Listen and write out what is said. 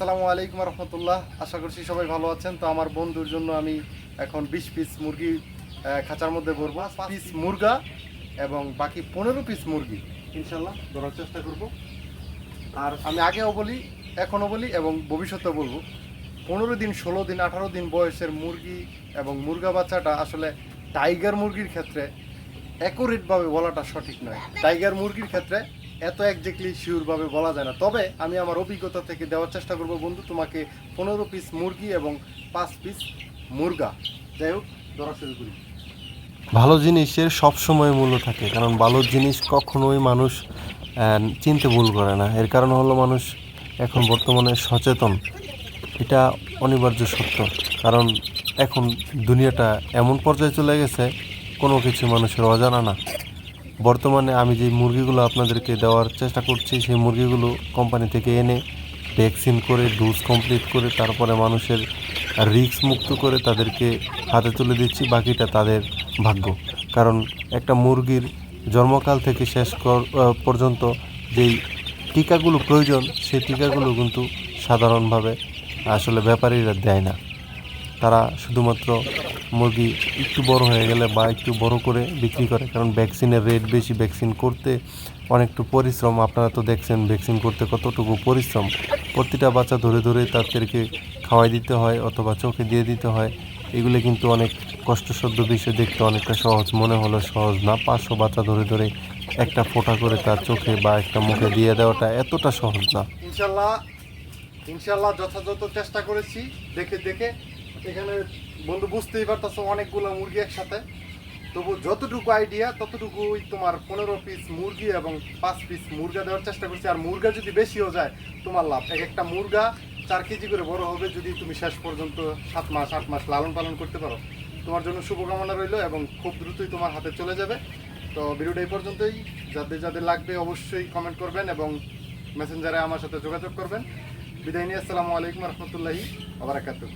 আসসালামু আলাইকুম রহমতুল্লাহ। আশা করছি সবাই ভালো আছেন। তো আমার বন্ধুর জন্য আমি এখন বিশ পিস মুরগি খাঁচার মধ্যে ভরবো। পিস মুরগা এবং বাকি পনেরো পিস মুরগি। ইনশাল্লাহ ধরার চেষ্টা করব। আর আমি আগেও বলি এখনও বলি এবং ভবিষ্যতেও বলব পনেরো দিন ষোলো দিন আঠারো দিন বয়সের মুরগি এবং মুরগা বাচ্চাটা আসলে টাইগার মুরগির ক্ষেত্রে অ্যাকুরেটভাবে বলাটা সঠিক নয়। টাইগার মুরগির ক্ষেত্রে এত একজ্যাক্টলি শিওরভাবে বলা যায় না। তবে আমি আমার অভিজ্ঞতা থেকে দেওয়ার চেষ্টা করব বন্ধু, তোমাকে পনেরো পিস মুরগি এবং পাঁচ পিস মুরগা। যাই হোক, ধরা শুরু করি। ভালো জিনিসের সবসময় মূল্য থাকে, কারণ ভালো জিনিস কখনোই মানুষ চিনতে ভুল করে না। এর কারণ হলো মানুষ এখন বর্তমানে সচেতন। এটা অনিবার্য সত্য, কারণ এখন দুনিয়াটা এমন পর্যায়ে চলে গেছে, কোনো কিছু মানুষের অজানা না। বর্তমানে আমি যে মুরগিগুলো আপনাদেরকে দেওয়ার চেষ্টা করছি, সেই মুরগিগুলো কোম্পানি থেকে এনে ভ্যাকসিন করে ডোজ কমপ্লিট করে, তারপরে মানুষের রিস্ক মুক্ত করে তাদেরকে হাতে তুলে দিচ্ছি, বাকিটা তাদের ভাগ্য। কারণ একটা মুরগির জন্মকাল থেকে শেষ পর্যন্ত যেই টিকাগুলো প্রয়োজন, সেই টিকাগুলো কিন্তু সাধারণভাবে আসলে ব্যাপারীরা দেয় না। তারা শুধুমাত্র মুরগি একটু বড় হয়ে গেলে বা একটু বড় করে বিক্রি করে, কারণ ভ্যাকসিনের রেট বেশি, ভ্যাকসিন করতে অনেকটু পরিশ্রম। আপনারা তো দেখছেন ভ্যাকসিন করতে কতটুকু পরিশ্রম। প্রতিটা বাচ্চা ধরে ধরে তাদেরকে খাওয়াই দিতে হয় অথবা চোখে দিয়ে দিতে হয়। এগুলো কিন্তু অনেক কষ্টসাধ্য বিষয়, দেখতে অনেকটা সহজ। মনে হলো সহজ না, পাঁচশো বাচ্চা ধরে ধরে একটা ফোঁটা করে তার চোখে বা একটা মুখে দিয়ে দেওয়াটা এতটা সহজ না। ইনশাল্লাহ ইনশাল্লাহ যথাযথ চেষ্টা করেছি। দেখে দেখে এখানে বন্ধু বুঝতেই পারতেছো, অনেকগুলো মুরগি একসাথে। তবু যতটুকু আইডিয়া ততটুকুই তোমার পনেরো পিস মুরগি এবং পাঁচ পিস মুরগা দেওয়ার চেষ্টা করছি। আর মুরগা যদি বেশিও যায়, তোমার লাভ। এক একটা মুরগা চার কেজি করে বড় হবে যদি তুমি শেষ পর্যন্ত সাত মাস, আট মাস লালন পালন করতে পারো। তোমার জন্য শুভকামনা রইল এবং খুব দ্রুতই তোমার হাতে চলে যাবে। তো ভিডিওটা এই পর্যন্তই। যাদের যাদের লাগবে অবশ্যই কমেন্ট করবেন এবং মেসেঞ্জারে আমার সাথে যোগাযোগ করবেন। বিদায় নিয়ে আসসালামু আলাইকুম রহমতুল্লাহি আবরাকাতুহ